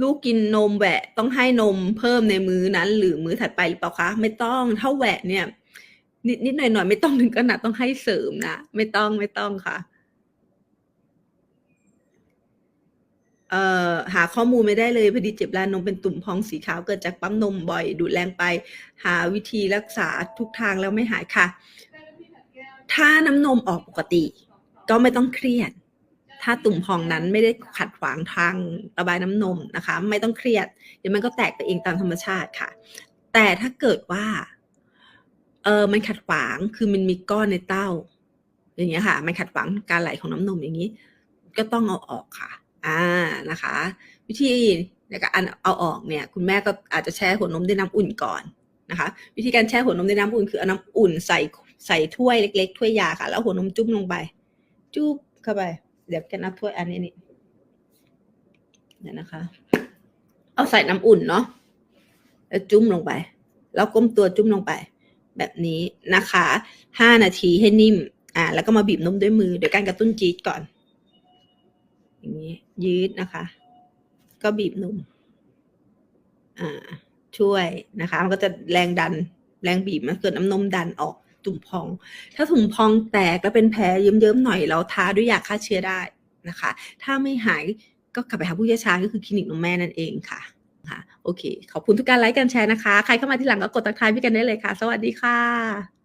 ลูกกินนมแหวะต้องให้นมเพิ่มในมื้อนั้น หรือมื้อถัดไปหรือเปล่าคะ ไม่ต้องถ้าแหวะเนี่ย นิดนิดหน่อยหน่อยไม่ต้องถึงขนาดต้องให้เสริมนะไม่ต้องไม่ต้องค่ะเอ่อหาข้อมูลไม่ได้เลยพอดีเจ็บรานมเป็นตุ่มพองสีขาวเกิดจากปั๊มนมบ่อย ดูดแรงไป หาวิธีรักษาทุกทางแล้วไม่หายค่ะ ถ้าน้ำนมออกปกติ ก็ไม่ต้องเครียด ถ้าตุ่มพองนั้นไม่ได้ขัดขวางทางระบายน้ำนมนะคะ ไม่ต้องเครียด เดี๋ยวมันก็แตกไปเองตามธรรมชาติค่ะ แต่ถ้าเกิดว่าเออมันขัดขวางคือมันมีก้อนในเต้า อย่างเงี้ยค่ะ มันขัดขวางการไหลของน้ำนมอย่างนี้ ก็ต้องเอาออกค่ะ อ่านะคะ วิธีในการเอาออกเนี่ย คุณแม่ก็อาจจะแช่หัวนมด้วยน้ำอุ่นก่อนนะคะ วิธีการแช่หัวนมด้วยน้ำอุ่นคือเอาน้ำอุ่นใส่ใส่ถ้วยเล็ก ๆ ถ้วยยาค่ะ แล้วหัวนมจุ่มลงไป จุ๊บเข้าไป เดี๋ยวกันนับถ้วยอันนี้นี่เนี่ยนะคะ เอาใส่น้ำอุ่นเนาะแล้วจุ่มลงไป แล้วก้มตัวจุ่มลงไป แบบนี้นะคะห้านาทีให้นิ่ม อ่า แล้วก็มาบีบนมด้วยมือโดยการกระตุ้นจี๊ดก่อน อย่างนี้ ยืดนะคะ ก็บีบนมอ่า ช่วยนะคะ มันก็จะแรงดัน แรงบีบมันเกิดน้ำนมดันออก ตุ่มพอง ถ้าถุงพองแตกแล้วเป็นแผลเยิ้มๆหน่อยเราทาด้วยยาฆ่าเชื้อได้นะคะ ถ้าไม่หายก็กลับไปหาผู้เชี่ยวชาญก็คือคลินิกนมแม่นั่นเองค่ะค่ะ โอเค ขอบคุณทุกการไลค์การแชร์นะคะ ใครเข้ามาที่หลังก็กดติดตามพี่กันได้เลยค่ะ สวัสดีค่ะ